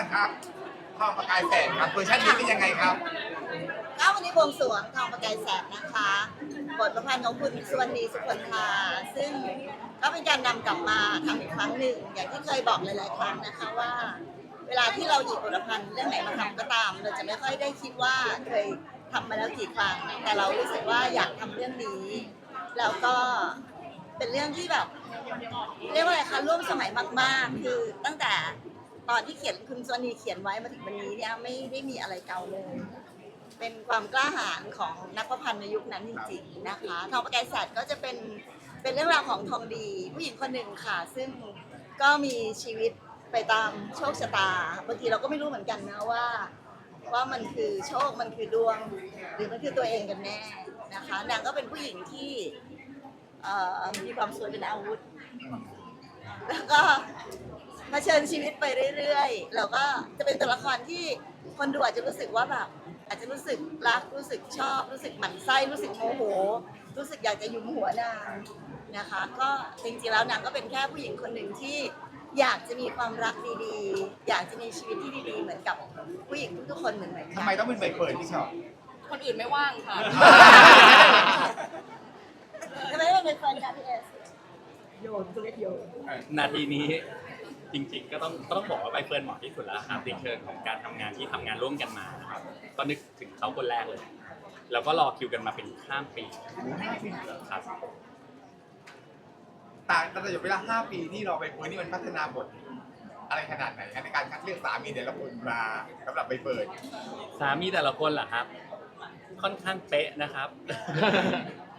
อนครับทองประกายแสงครับเวอร์ชันนี้เป็นยังไงครับก็วันนี้บวงสรวงทองประกายแสงนะคะ บทประพันธ์ของคุณสุวรรณีสุคนธาซึ่งก็เป็นการนำกลับมาทำอีกครั้งหนึ่ง อย่างที่เคยบอกหลายๆครั้งนะคะว่า เวลาที่เราหยิบบทประพันธ์เรื่องไหนมาทำก็ตาม เราจะไม่ค่อยได้คิดว่าเคยทำมาแล้วกี่ครั้งแต่เรารู้สึกว่าอยากทำเรื่องนี้ แล้วก็เป็นเรื่องที่แบบเรียกว่าอะไรคะร่วมสมัยมาก ๆ คือตั้งแต่ ตอนที่เขียนคุณสวนีเขียนไว้มาถึงวันนี้เนี่ยไม่ได้มีอะไรเก่าเลย เป็นความกล้าหาญของนักประพันธ์ในยุคนั้นจริงๆนะคะทองประกายแสดก็จะเป็นเป็นเรื่องราวของทองดี ผู้หญิงคนหนึ่งค่ะ ซึ่งก็มีชีวิตไปตามโชคชะตาบางทีเราก็ไม่รู้เหมือนกันนะว่า ว่ามันคือโชคมันคือดวง หรือมันคือตัวเองกันแน่นะคะนางก็เป็นผู้หญิงที่มีความสวยเป็นอาวุธ แล้วก็ มาเชิญชีวิตไปเรื่อยๆ แล้วก็จะเป็นตัวละครที่คนดูอาจจะรู้สึกว่าแบบอาจจะรู้สึกรักรู้สึกชอบ รู้สึกหมั่นไส้รู้สึกโมโห รู้สึกอยากจะยุมหัวนางนะคะ ก็จริงๆแล้วนางก็เป็นแค่ผู้หญิงคนหนึ่งที่อยากจะมีความรักดีๆ อยากจะมีชีวิตที่ดีๆ เหมือนกับผู้หญิงทุกๆคนเหมือนกัน ทำไมต้องเป็นใบเฟิร์นที่ชอบ คนอื่นไม่ว่างค่ะ ทำไมไม่เป็นแฟนกับพี่เอสโยนตัวเล็กโยน นาทีนี้ จริง ๆ ก็ต้องต้องบอกว่าใบเฟิร์นเหมาะที่สุดแล้วครับในเชิงของการทำงานที่ทำงานร่วมกันมานะครับก็นึกถึงเขาคนแรกเลย แล้วก็รอคิวกันมาเป็นข้ามปีครับต่างกันอยู่เวลา5ปีที่เราไปเฟิร์นนี่มันพัฒนาบทอะไรขนาดไหนครับในการคัดเลือกสามีแต่ละคนมาสำหรับใบเฟิร์นสามีแต่ละคนเหรอครับ ค่อนข้างเป๊ะนะครับ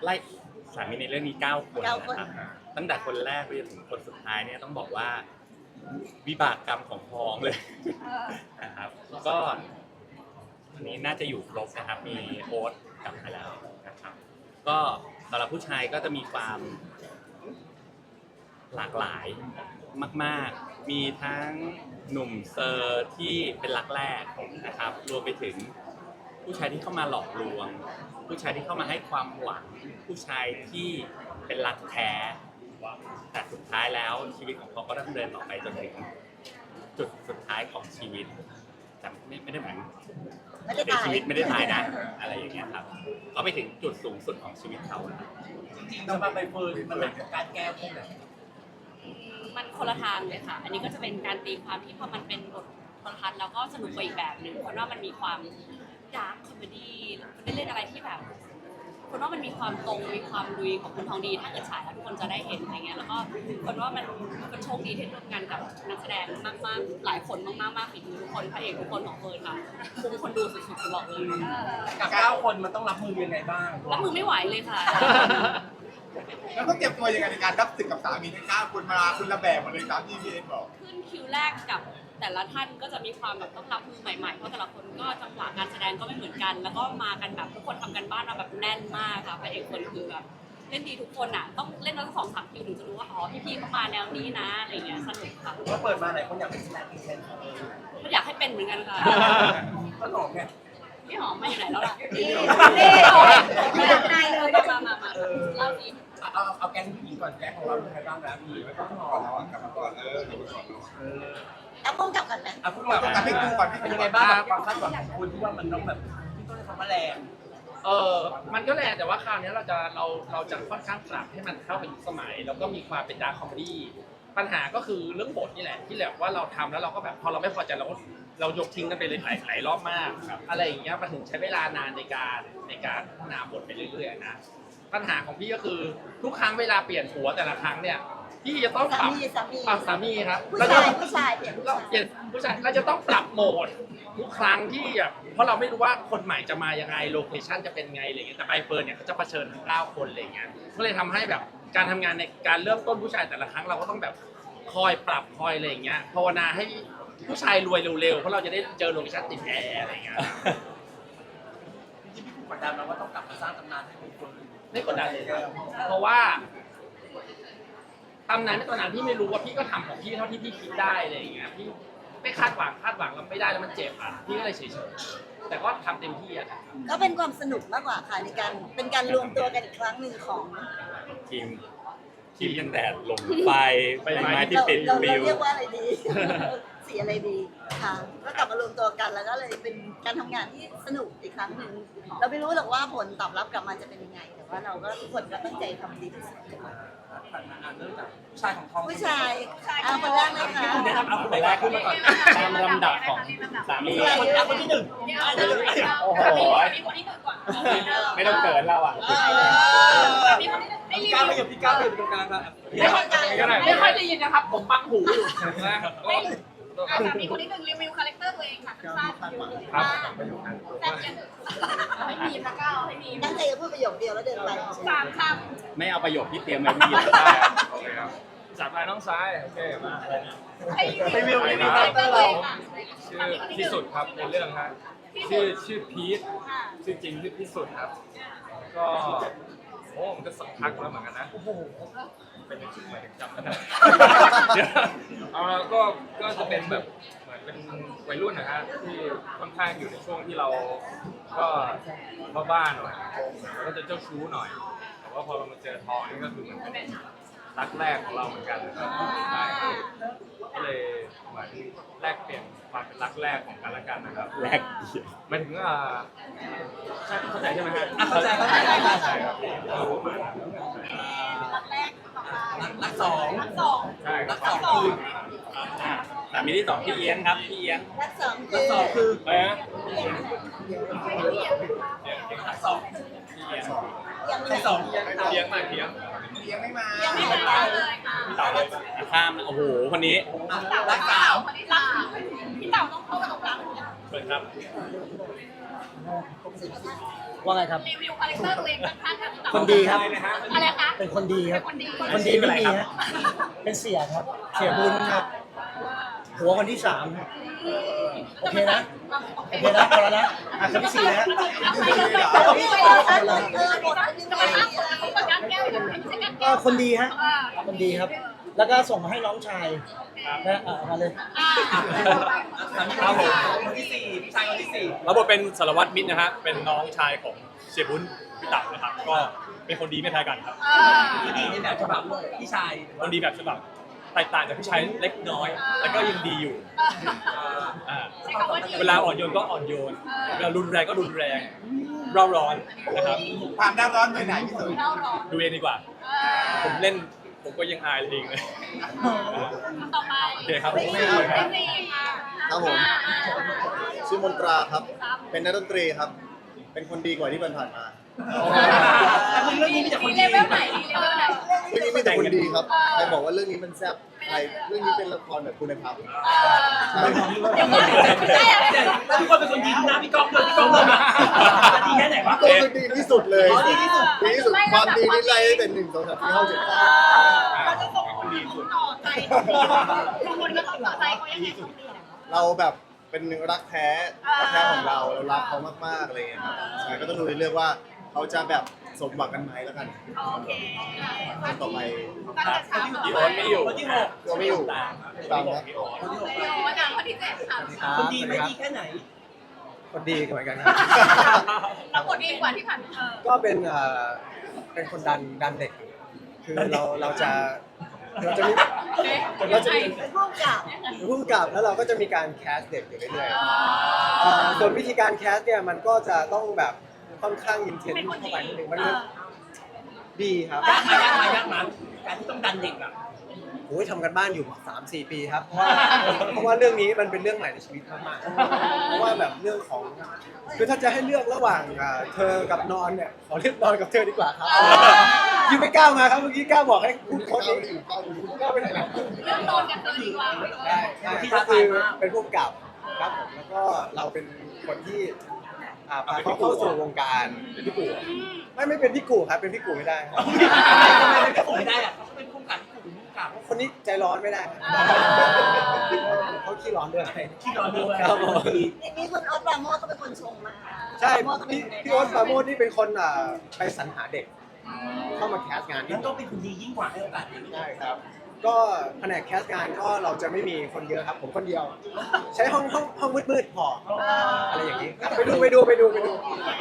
ไล่สามีในเรื่องนี้เก้าคนเก้าคน นะครับตั้งแต่คนแรกไปจนถึงคนสุดท้ายเนี่ยต้องบอกว่า วิบากกรรมของพ้องเลยนะครับ ก็อันนี้น่าจะอยู่ครบนะครับ มีโอ๊ตกลับมาแล้วนะครับ ก็สำหรับผู้ชายก็จะมีความหลากหลายมาก ๆ มีทั้งหนุ่มเซอร์ที่เป็นรักแรกนะครับ รวมไปถึงผู้ชายที่เข้ามาหลอกลวง ผู้ชายที่เข้ามาให้ความหวัง ผู้ชายที่เป็นรักแท้ แต่สุดท้ายแล้วชีวิตของเขาก็ดำเนินต่อไปจนถึงจุดสุดท้ายของชีวิตแต่ไม่ไม่ได้หมายไม่ได้เสียตายชีวิตไม่ได้ตายนะ อะไรอย่างเงี้ยครับเขาไปถึงจุดสูงสุดของชีวิตเขาแล้วจริงๆแล้วมาใบเฟิร์นมันเป็นการแก้พวกแบบมันคนละทางเลยค่ะ อันนี้ก็จะเป็นการตีความที่พอมันเป็นบทโทรทัศน์แล้วก็สนุกไปอีกแบบหนึ่งคนว่ามันมีความดาร์คคอมเมดี้มันได้เล่นอะไรที่แบบ คนว่ามันมีความตรงมีความลุยของคุณทองดีถ้าเกิดฉายแล้วทุกคนจะได้เห็นอะไรเงี้ยแล้วก็คนว่ามันมันโชคดีที่ร่วมงานกับนักแสดงมากๆหลายคนมากๆมากฝีมือทุกคนพระเอกทุกคนของเฟิร์นค่ะคุ้มคนดูสุดๆบอกเลยกับเก้าคนมันต้องรับมือยังไงบ้างรับมือไม่ไหวเลยค่ะแล้วก็เตรียมตัวยังไงในการรับศึกกับสามีทั้งเก้าคนมาคุณละแบบหมดเลยตามที่พี่เอ็นบอก ขึ้นคิวแรกกับ แต่ละท่านก็จะมีความแบบต้องรับมือใหม่ๆ เพราะแต่ละคนก็จังหวะการแสดงก็ไม่เหมือนกัน แล้วก็มากันแบบทุกคนทำกันบ้านมาแบบแน่นมากค่ะพระเอกคนคือแบบเล่นดีทุกคนอะต้องเล่นมาสักสองสามคิวถึงจะรู้ว่าอ๋อพี่ๆเขามาแนวนี้นะอะไรเงี้ยสนุกค่ะก็เปิดมาหลายคนอยากเป็นแสดงเช่นเออก็อยากให้เป็นเหมือนกันค่ะก็หลอกไงพี่หอมมาอยู่ไหนแล้วล่ะนี่นี่ไม่อยากได้เลยมามามาเล่าสิเอาเอาเอาแก๊งผู้หญิงก่อนแก๊งของเราเป็นใครบ้างนะมีไม่ต้องหอมเอ เอาพุ่งกลับก่อนไหมเอาพวกเรากับพี่กุ้งก่อนพี่เป็นยังไงบ้างกับความคาดหวังของคุณที่ว่ามันต้องแบบที่ต้องใช้คำว่าแรงเออมันก็แหละแต่ว่าคราวนี้เราจะเราเราจะค่อนข้างปรับให้มันเข้ากับยุคสมัย แล้วก็มีความเป็นดาร์คคอมเมดี้ปัญหาก็คือเรื่องบทนี่แหละ ที่แบบว่าเราทำแล้วเราก็แบบพอเราไม่พอใจเราก็เรายกทิ้งกันไปเลยหลายหลายรอบมากอะไรอย่างเงี้ยมันถึงใช้เวลานานในการในการพัฒนาบทไปเรื่อยๆนะปัญหาของพี่ก็คือทุกครั้งเวลาเปลี่ยนหัวแต่ละครั้งเนี่ย พี่จะต้องสาปรับมีสามีปรับสามีครับผู้เราชาจะยผู้ชายเปลี่ยนผู้เราชายเปลี่ยนผู้ชายเราจะต้องปรับโหมดทุกครั้งที่แบบเพราะเราไม่รู้ว่าคนใหม่จะมายังไงโลเคชั่นจะเป็นไงอะไรเงี้ยแต่ใบเฟิร์นเนี่ยเขาจะเผชิญทั้งเก้าคนอะไรเงี้ยก็เลยทำให้แบบการทำงานในการเริ่มต้นผู้ชายแต่ละครั้งเราก็ต้องแบบคอยปรับคอยอะไรอย่างเงี้ยภาวนาให้ผู้ชายรวยเร็วๆเพราะเราจะได้เจอโลเคชั่นติดแอร์อะไรเงี้ยจริงๆพี่กุ้งกดดันมาว่าต้องกลับมาสร้างตำนานให้คุณคนไม่กดดันเลยครับเพราะว่า ตำนานไม่ตำนานพี่ไม่รู้ว่าพี่ก็ทำของพี่เท่าที่พี่คิดได้อะไรอย่างเงี้ยพี่ไม่คาดหวังคาดหวังแล้วไม่ได้แล้วมันเจ็บอะพี่ก็เลยเฉยๆแต่ก็ทำเต็มที่อะก็เป็นความสนุกมากกว่าค่ะในการเป็นการรวมตัวกันอีกครั้งหนึ่งของทีมทีมตั้งแต่ลมไฟใบไม้ที่เราเป็นเราปลิเราวเรียกว่าอะไรดี สีอะไรดีแค่ะ ก็กลับมารวมตัวกันแล้วก็เลยเป็นการทำงานที่สนุกอีกครั้งหนึ่งเราไม่รู้หรอกว่าผลตอบรับกลับมาจะเป็นยังไง แต่ว่าเราก็ทุกคนก็ตั้งใจทำดีที่สุด ผ่านมาอ่านเริ่มจากผู้ชายของทองผู้ชายเอาคนแรกเลยค่ะคุณแนะนำเอาคนแรกขึ้นมาก่อนตามลำดับของสามีคนเอาคนที่หนึ่งโอ้โหไม่ต้องเกินเราอะพี่ก้าวไปอยู่พี่ก้าวไปอยู่ตรงกลางครับไม่ค่อยไม่ค่อยได้ยินนะครับผมบังหูอยู่นะก็ อะสามีคนที่หนึ่งรีวิวคาแรคเตอร์ตัวเองค่ะสั้นๆครับแซ่บยังให้มีพระเก้าให้มีตั้งใจจะพูดประโยคเดียวแล้วเดินไปสามคไม่เอาประโยคที่เตรียมไว้พี่ได้โอเคครับจับลายน้องซ้ายโอเคมาอะไรนะำให้รีวิวรีวิวคาแรคเตอร์ตัวเองค่ะชื่อที่สุดครับในเรื่องฮะชื่อชื่อพีทชื่อจริงชื่อที่สุดครับ ก็ โอ้มันก็สักพักแล้วเหมือนกันนะเป็นยังไงถึงจำไม่ได้เดี๋ยวเอ่อก็ ก็จะเป็นแบบ เหมือนเป็นวัยรุ่นนะฮะที่ค่อนข้างอยู่ในช่วงที่เรา ก็บ้าๆหน่อยแล้วก็จะเจ้าชู้หน่อย แต่ว่าพอเรามาเจอทองนี่ก็คือเหมือนเป็นรักแรกของเราเหมือนกันนะครับก็เลย เหมือนแลกเปลี่ยนความเป็นรักแรกของกันและกันนะครับแรกหมายถึงอ่าใช่เข้าใจใช่ไหมฮะอะเข้าใจเข้าใจเข้าใจ ใช่ครับรักแรกต่อมารักสองรักสองใช่ครัรับกสองคือ อะสามีที่สองพี่เอียงครับพี่เอียงรักสองรัคืกอสองคืออะไรนะรักสองพี่เอียงยังไม่ใครสองเทียงมาเทียงเลี้ยง ไม่มายังไม่ได้เลยค่ะพี่เต่าเลยข้ามนะโอ้โหคนนี้อะเต่ารักสามคนที่สามพี่เต่าต้องเข้ามาตรงกลางเปิดครับว่าไงครับรีวิวคาแรคเตอร์ตัวเองค่อนข้างค่ะพี่เต่าคนดีครับนะฮะอะไรคะเป็นคนดีครับเป็นคนดีคนดีไม่มีฮะเป็นเสียครับ เสียบุญครับหัวคนที่สามครับโอเคนะโอเคโอเคนะพอแล้วนะอะคนที่สี่นะเอาไปเลยเอาพี่เออเออเออบทเป็นยังจะไงมาอะไการก็แก้วคนดีฮะอ่าคนดีครับ แล้วก็ส่งมาให้น้องชายนะอะเอามาเลยอ่าสามีครับผมคนที่สี่พี่ชายคนที่สี่รับบทเป็นสารวัตรมิตรนะฮะ เป็นน้องชายของเสียบุญพิตับนะครับ ก็เป็นคนดีไม่แพ้กันครับอ่าที่ดีในแบบฉบับพี่ชาย คนดีแบบฉบับ แตกต่างจากพี่ชายเล็กน้อยแล้วก็ยังดีอยู่อ่าใช้คำว่าดีเวลาอ่อนโยนก็อ่อนโยนเวลารุนแรงก็รุนแรงเร่าร้อนนะครับ ความด้านร้อนไปไหนพี่สุดเล่าร้อนดูเองดีกว่าอ่าผมเล่นผมก็ยังอายเองเลย ต่อไปโอเคครับสี่ค่ะครับผม อ่า ชื่อมนตราครับ เป็นนักดนตรีครับ เป็นคนดีกว่าที่ผ่านๆมา แต่เรื่องนี้มีแต่คนดีดีเลเวลไหนดีเลเวลไหน เรื่องนี้มีแต่คนดีครับ ใครบอกว่าเรื่องนี้มันแซ่บใครเรื่องนี้เป็นละครแบบคุณธรรมเออเดี๋ยวก่อนได้อะไรเนี่ยแล้วทุกคนเป็นคนดีนะพี่ก้องเลยพี่ก้องเลยจะดีแค่ไหนวะก็คือดีที่สุดเลยอ๋อดีที่สุด ดีที่สุด ความดีนี่ไล่ได้เป็นหนึ่งสองสามสี่ห้าหกเจ็ดแปดเราจะส่งคนต่อใจบางคนก็ต้องต่อใจเขายังไงเขาดีนะเราแบบเป็นรักแท้รักแท้ของเราเรารักเขามากๆอะไรอย่างเงี้ยครับใช่ก็ต้องดูในเรื่องว่า เขาจะแบบสมหวังกันไหมแล้วกันโอเคต่อไปตั้งแต่เช้าพี่โอ๊ตไม่อยู่คนที่หกก็ไม่อยู่ตามนะวันจันทร์วันที่เจ็ดค่ะคนดีไม่ดีแค่ไหนคนดีเหมือนกันเราคนดีกว่าที่ผ่านเออก็เป็นเอ่อเป็นคนดันดันเด็ก คือเราเราจะเราจะมีเราจะมีเป็นผู้กำกับพุ่มกับแล้วเราก็จะมีการแคสเด็กอยู่เรื่อยๆเอ่อส่วนวิธีการแคสเนี่ยมันก็จะต้องแบบ ค่อนข้างอินเทนเป็นคนเข้าดีไปนิดนึงมันเออดีครับยากมายากมายากมาการที่ต้องดันเด็กอะโอ้ยทำกันบ้านอยู่3 4ปีครับ เพราะว่าเพราะว่าเรื่องนี้มันเป็นเรื่องใหม่ในชีวิตมากๆเพราะว่าแบบเรื่องของคือถ้าจะให้เลือกระหว่างอ่าเธอกับนอนเนี่ยขอเลือกนอนกับเธอดีกว่าครับยูไม่กล้ามาครับเมื่อกี้กล้าบอกให้พูดโค้ดเองกล้าไปไหนนะเรื่องโดนกันเธอดีกว่าได้ได้ก็คือเป็นผู้กำกับครับผมแล้วก็เราเป็นคนที่อ่าพาเขาเข้าสู่วงการพี่กูไม่ไม่เป็นพี่กูครับเป็นพี่กูไม่ได้ครับทำไมเป็นผมไม่ได้อะเขาเป็นผู้กับผู้ผู้กับคนนี้ใจร้อนไม่ได้เขาขี้ร้อนด้วยที่ร้อนด้วยครับผมมีคุณออสปราโมทก็เป็นคนชงมาใช่พี่พี่โอ๊ตปราโมทนี่เป็นคนอ่าไปสรรหาเด็ก เข้ามาแคสงานที่งั้นต้องเป็นคนดียิ่งกว่าให้โอกาสเด็กได้ครับ ก็แผนกแคสต์งานก็เราจะไม่มีคนเยอะครับ ผมคนเดียว ใช้ห้องห้องห้องมืดๆพออะไรอย่างนี้ครับไปดูไปดูไปดูไปดู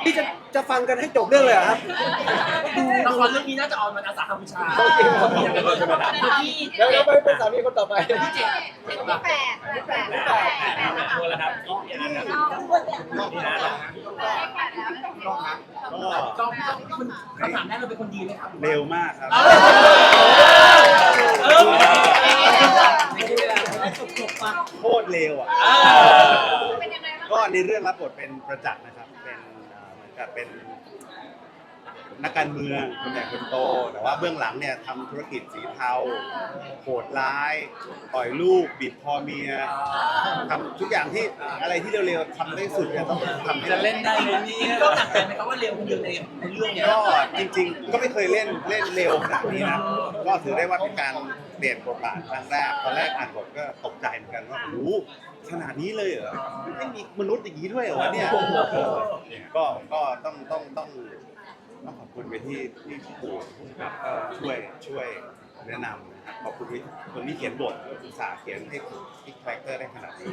พี่จะจะฟังกันให้จบเรื่องเลยเหรอครับ ละครเรื่องนี้น่าจะออนวันอาสาฬหบูชาโอเคครับที่แล้วแล้วไปเป็นสามีคนต่อไปที่เจ็ดแปดแปดแปดแปดตัวแล้วครับพี่อาร์ตครับพี่อาร์ตครับต้องนะ ก็ก็คุณคำถามแรกเราเป็นคนดีไหมครับเร็วมากครับเออโคตรเร็วอะ เป็นยังไงบ้างก็ในเรื่องรับบทเป็นประจักษ์นะครับ เป็นเอ่อเหมือนกับเป็น นักการเมืองคนใหญ่คนโต แต่ว่าเบื้องหลังเนี่ยทำธุรกิจสีเทาโหดร้ายปล่อยลูกบิดคอเมียทำทุกอย่างที่อะไรที่เร็วๆทำได้สุดเนี่ยต้องทำให้จะเล่นได้เลยนี่ก็หนักใจไหมครับว่าเร็วคนเดียวในในเรื่องเนี้ยก็จริง ๆ ก็ไม่เคยเล่นเล่นเร็วขนาดนี้นะก็ถือได้ว่าเป็นการเปลี่ยนบทบาทครั้งแรกตอนแรกอ่านบทก็ตกใจเหมือนกันว่าโอ้โหขนาดนี้เลยเหรอไม่มีมนุษย์อย่างนี้ด้วยเหรอวะเนี่ยเออก็ก็ต้องต้องต้อง ต้องขอบคุณไปที่ที่พี่ปู่ครับก็ช่วยช่วยแนะนำนะครับขอบคุณที่คนที่เขียนบทอุตส่าห์เขียนให้ที่คาแรคเตอร์ได้ขนาดนี้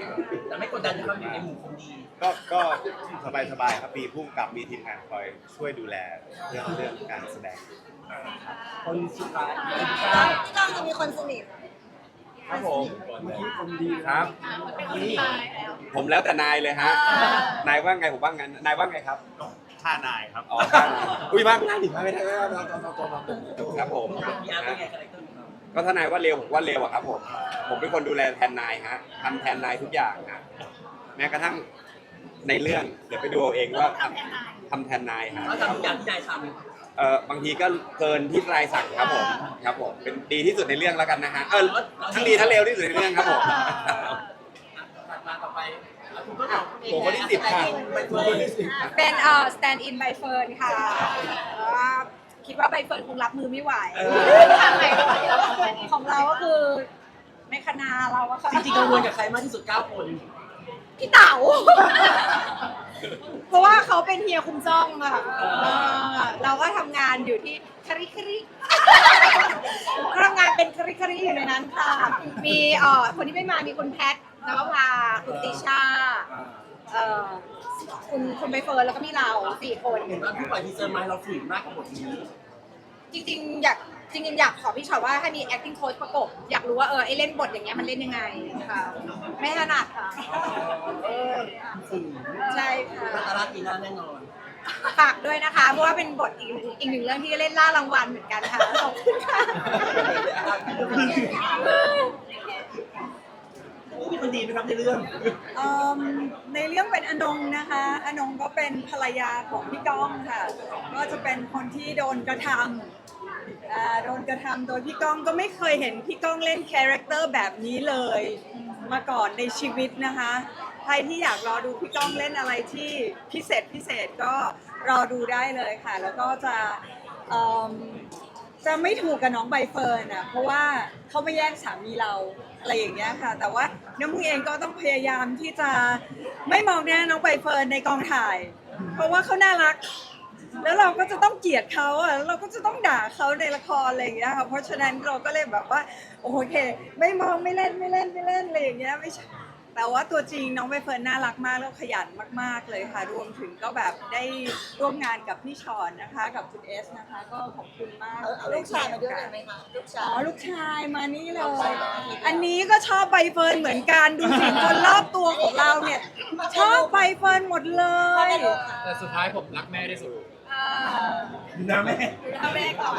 แต่ไม่กดดันนะครับอยู่ในหมู่คนดีก็ก็สบายสบายๆครับมีผู้กำกับมีทีมงานคอยช่วยดูแลเรื่องเรื่องการแสดง คนสุดท้ายพี่ก้องพี่ก้องจะมีคนสนิทครับผมครับเป็นคนตายแล้วผมแล้วแต่นายเลยฮะ นายว่าไงผมว่างั้น นายว่าไงครับ ท่านายครับอ๋อครับอุ้ยว่างง่ายดิไม่ได้ไม่ได้ไม่ได้ครับผมมีอาร์ตเป็นไงคาแรคเตอร์ของเราก็ถ้านายว่าเร็วผมว่าเร็วอะครับผม ผมเป็นคนดูแลแทนนายฮะทำแทนนายทุกอย่างฮะแม้กระทั่งในเรื่องเดี๋ยวไปดูเอาเองว่าทำทำแทนนายฮะ เขาทำทุกอย่างที่นายทเออบางทีก็เกินที่นายสั่งครับผมครับผมเป็นดีที่สุดในเรื่องแล้วกันนะฮะเออทั้งดีทั้งเร็วที่สุดในเรื่องครับผมำถั ดมาต่อไปคุณก็ตอบผมคนที่สิบค่ะไปเฟิร์นเป็นเอ่อ stand in ใบเฟิร์นค่ะแต่ว่าคิดว่าใบเฟิร์นคงรับมือไม่ไหวทางไหนก็ได้ของเราก็คือไม่คณาเราอะค่ะจริงๆกังวลกับใครมากที่สุดเก้าคน พี่เต๋า เพราะว่าเขาเป็นเฮียคุมจ้องอะเออเราก็ทำงานอยู่ที่คาริคาริก็ทำงานเป็นคาริคาริอยู่ในนั้นค่ะ มีเอ่อคนที่ไม่มามีคุณแพท นวภาคุณติชาเอ่อคุณคุณใบเฟิร์นแล้วก็มีเราสี่คนเห็นว่าผู้ปล่อยทีเซอร์มาเราฝืนมากกับบทนี้จริงๆอยากจริงๆอยากขอพี่ชอตว่าให้มี acting coach ประกบ อยากรู้ว่าเออไอเล่นบทอย่างเงี้ยมันเล่นยังไงค่ะ ไม่ถนัดค่ะใช่ค่ะมาตาลาตีน่าแน่นอนฝากด้วยนะคะ เพราะว่าเป็นบทอีกอีกหนึ่งเรื่องที่เล่นล่ารางวัลเหมือนกันค่ะขอบคุณค่ะมี คนดีไหมครับในเรื่อง เอิ่มในเรื่องเป็นอนงนะคะ อนงก็เป็นภรรยาของพี่ก้องค่ะ ก็จะเป็นคนที่โดนกระทำอ่าโดนกระทำโดยพี่ก้องก็ไม่เคยเห็นพี่ก้องเล่นคาแรคเตอร์แบบนี้เลย มาก่อนในชีวิตนะคะ ใครที่อยากรอดูพี่ก้องเล่นอะไรที่พิเศษพิเศษก็รอดูได้เลยค่ะ แล้วก็จะเอิ่มจะไม่ถูกกับน้องใบเฟิร์นอะเพราะว่าเขาไม่แย่งสามีเรา อะไรอย่างเงี้ยค่ะ แต่ว่าน้ำมึงเองก็ต้องพยายามที่จะไม่มองหน้าน้องใบเฟิร์นในกองถ่าย เพราะว่าเขาน่ารัก แล้วเราก็จะต้องเกลียดเขาอะแล้วเราก็จะต้องด่าเขาในละครอะไรอย่างเงี้ยค่ะเพราะฉะนั้นเราก็เลยแบบว่า โอเค ไม่มองไม่เล่นไม่เล่นไม่เล่นอะไรอย่างเงี้ยไม่ใช่ แต่ว่าตัวจริงน้องใบเฟิร์นน่ารักมากแล้วขยันมาก ๆเลยค่ะ รวมถึงก็แบบได้ร่วมงานกับพี่ชอนนะคะ กับคุณเอสนะคะ ก็ขอบคุณมากเอาเอาลูกชายมาด้วยได้ไหมคะลูกชาอ๋อยลูกชายมานี่เลย อันนี้ก็ชอบใบเฟิร์นเหมือนกันดูสิคนรอบตัวของเราเนี่ยชอบใบเฟิร์นหมดเลยแต่สุดท้ายผมรักแม่ที่สุดนะแม่เอาแม่ก่อน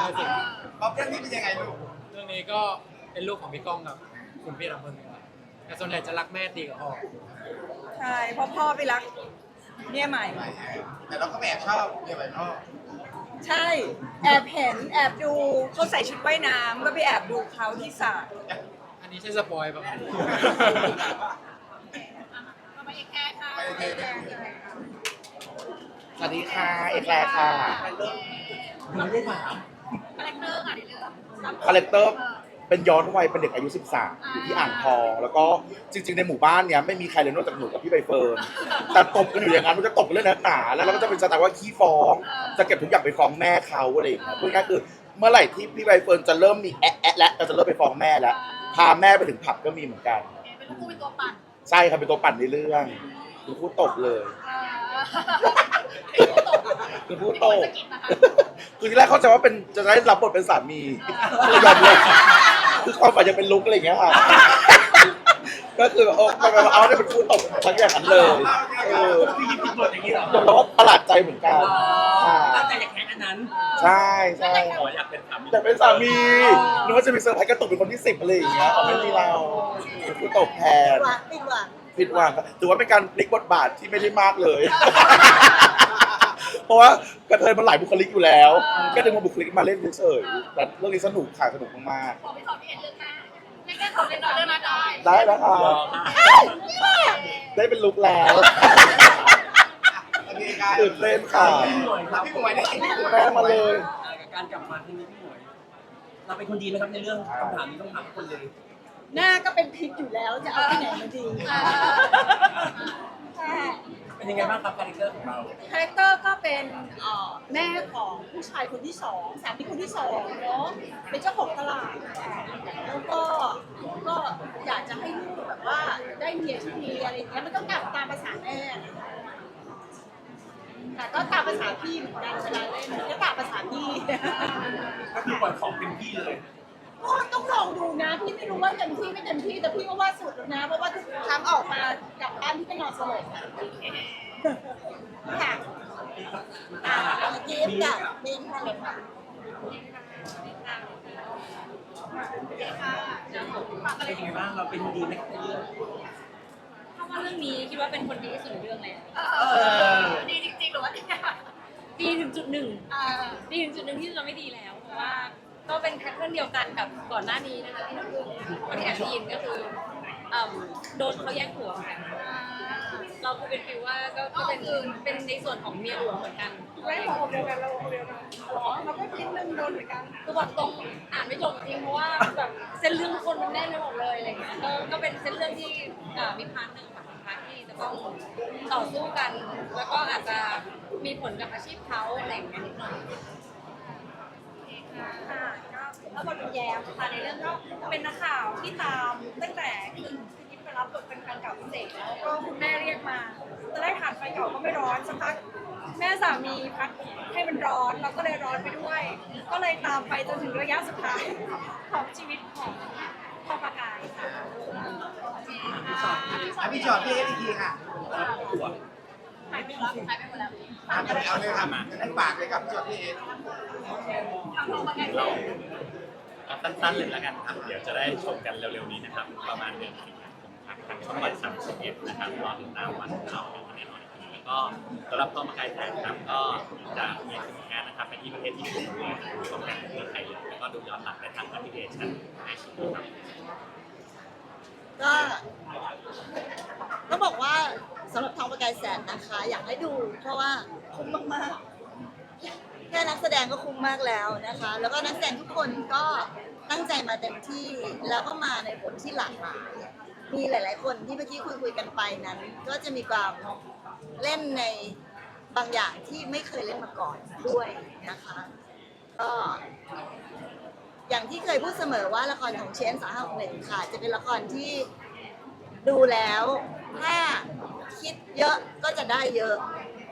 ป๊อปเรื่องนี้เป็นยังไงลูกเรื่องนี้ก็เป็นลูกของพี่ก้องกับคุณพี่ลำเพลินครับ แต่ส่วนใหญ่จะรักแม่ตีกับพ่อใช่เพราะพ่อไปรักเนี่ยใหม่ แต่เราก็แอบชอบเรียกไปพ่อใช่ แอบเห็นแอบดูเขาใส่ชุดว่ายน้ำก็ไปแอบดูเขาที่สระอันนี้ใช่สปอยล์ป่ะครับก็ไม่แค่ค่ะไปเทไปเทสวัสดีค่ะ เอกแลค่ะไม่ได้ถามคาแรคเตอร์ค่ะในเรื่องคาแรคเตอร์ เป็นย้อนวัยเป็นเด็กอายุ 13 อยู่ที่อ่างทอง แล้วก็จริง ๆ ในหมู่บ้านเนี้ยไม่มีใครเลยนอกจากหนูกับพี่ใบเฟิร์นแต่ตบกันอยู่อย่างนั้นมันจะตบกันเรื่องนักหนาแล้วเราก็จะเป็นสไตล์ว่าขี้ฟ้อง จะเก็บทุกอย่างไปฟ้องแม่เขาอะไรอย่างเงี้ยพูดง่ายๆคือเมื่อไหร่ที่พี่ใบเฟิร์นจะเริ่มมีแอะแอะแล้วเราจะเริ่มไปฟ้องแม่แล้วพาแม่ไปถึงผับก็มีเหมือนกันเป็นลูกคู่เป็นตัวปั่นใช่ครับเป็นตัวปั่นในเรื่องคือผู้ตบเลยคือผู้ตบสกิดนะคะคือที่แรกเข้าใจว่าเป็นจะได้รับบทเป็นสามีคือยอมเลย คือความฝันจะเป็นลุกอะไรอย่างเงี้ยค่ะ ก็คือโอ้ไปไปมาเอาได้เป็นผู้ตบทั้งอย่างนั้นเลยเออพี่ยิบผิดบทอย่างนี้เหรอยอมรับว่าประหลาดใจเหมือนกันค่ะตั้งใจอยากแข่งอันนั้นใช่ใช่ขออยากเป็นสามีแต่เป็นสามีนึกว่าจะมีเซอร์ไพรส์กระตุกเป็นคนที่สิบอะไรอย่างเงี้ยอ๋อไม่มีเราเป็นผู้ตบแทนหวังผิดหวังผิดหวังครับถือว่าเป็นการพลิกบทบาทที่ไม่ได้มากเลย เพราะว่ากระเทยมันหลายบุคลิกอยู่แล้ว ก็ดึงมาบุคลิกมาเล่นเฉยๆแต่เรื่องนี้สนุกค่ะสนุกมากขอไปสอนพี่เอ็นเรื่องหน้าเล่นแค่สอนเล่นหน่อยเรื่องหน้าได้ๆได้แล้วค่ะได้เป็นลุกแล้วโอเคครับตื่นเต้นค่ะพี่หมวยครับพี่หมวยได้แม่มาเลยกับการกลับมาครั้งนี้พี่หมวยเราเป็นคนดีไหมครับในเรื่องคำถามนี้ต้องถามทุกคนเลยหน้าก็เป็นพิษอยู่แล้วจะเอาที่ไหนมาดี เป็นยังไงบ้างครับคาแรคเตอร์ของเราคาแรคเตอร์ก็เป็นเอ่อแม่ของผู้ชายคนที่สองสามีคนที่สองเนาะเป็นเจ้าของตลาดแล้วก็ก็อยากจะให้ลูกแบบว่าได้เมียที่ดีอะไรอย่างเงี้ยมันต้องตามตามภาษาแม่นะคะแต่ก็ตามภาษาพี่เหมือนกันเวลาเล่นก็ตามภาษาพี่ ก็คือปล่อยของเต็มที่เลย ก็ต้องลองดูนะ พี่ไม่รู้ว่าเต็มที่ไม่เต็มที่แต่พี่ก็ว่าสุดแล้วนะ เพราะว่าทุกครั้งออกมากลับบ้านพี่ก็นอนสลบค่ะอ่าเกมกับบินมาเลยค่ะเป็นยังไงบ้างเราเป็นคนดีไหมในเรื่องถ้าว่าเรื่องนี้คิดว่าเป็นคนดีที่สุดในเรื่องเลยดีจริงๆหรือว่าดีดีถึงจุดหนึ่งดีถึงจุดหนึ่งที่จะไม่ดีแล้วเพราะว่า ก็เป็นแพทเทิร์นเดียวกันกับก่อนหน้านี้นะคะที่น้ำพึ่งคนที่แอบได้ยินก็คือเอิ่มโดนเขาแย่งผัวกันเราก็เป็นฟีลว่าก็ก็เป็นเป็นในส่วนของเมียหลวงเหมือนกัน ไม่พอเดียวกันเราเดียวกันเราก็คิดนึงโดนเหมือนกัน คือบอกตรงอ่านไม่จบจริงเพราะว่าแบบเส้นเรื่องทุกคนมันแน่นไปหมดเลยอะไรเงี้ยก็ก็เป็นเส้นเรื่องที่อ่ามีพาร์ทหนึ่งกับพาร์ทที่จะต้องต่อสู้กัน แล้วก็อาจจะมีผลกับอาชีพเขาอะไรอย่างเงี้ยนิดหน่อย ค่ะก็แล้วบทแย้มค่ะในเรื่องก็เป็นนักข่าวที่ตามตั้งแต่คือคือยิปไปรับบทเป็นแฟนเก่าพี่เสกแล้วก็คุณแม่เรียกมาตอนแรกถ่านไฟเก่าก็ไม่ร้อนสักพักแม่สามีพัดให้มันร้อนเราก็เลยร้อนไปด้วย ก็เลยตามไปจนถึงระยะสุดท้ายของชีวิตของพ่อปากายค่ะอะพี่ชอตพี่เอสอีกทีค่ะหายไปแล้วหายไปหมดแล้วอะเอาเลยครับให้ฝากเลยครับพี่ชอตพี่เอส เราเอาสั้นๆเลยแล้วกันครับ เดี๋ยวจะได้ชมกันเร็วๆนี้นะครับ ประมาณเดือนสิงหาคมครับทางช่องวัน31นะครับรอติดตามวันเราแน่นอนครับแล้วก็สำหรับตัวมาไกลแสนครับก็จะมีสินค้านะครับไปที่ประเทศญี่ปุ่นด้วยชมกันในไทยเลยแล้วก็ดูย้อนหลังได้ทางแอปพลิเคชันไอชีครับก็ต้องบอกว่าสำหรับทองประกายแสนนะคะ อยากให้ดูเพราะว่าคุ้มมากๆ แค่นักแสดงก็คุ้มมากแล้วนะคะ แล้วก็นักแสดงทุกคนก็ตั้งใจมาเต็มที่แล้วก็มาในบทที่หลากหลาย มีหลาย ๆ คนที่เมื่อกี้คุยคุยกันไปนั้น ก็จะมีความเล่นในบางอย่างที่ไม่เคยเล่นมาก่อนด้วยนะคะก็อย่างที่เคยพูดเสมอว่าละครของเชนสาหัสหนึ่งค่ะ จะเป็นละครที่ดูแล้วถ้าคิดเยอะก็จะได้เยอะ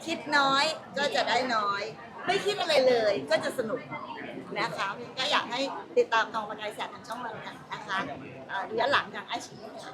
คิดน้อยก็จะได้น้อย ไม่คิดอะไรเลยก็จะสนุกนะคะก็อยากให้ติดตามกองประกายแสงทางช่องวันกันนะคะเดูย้อนหลังทางไอชีค่ะ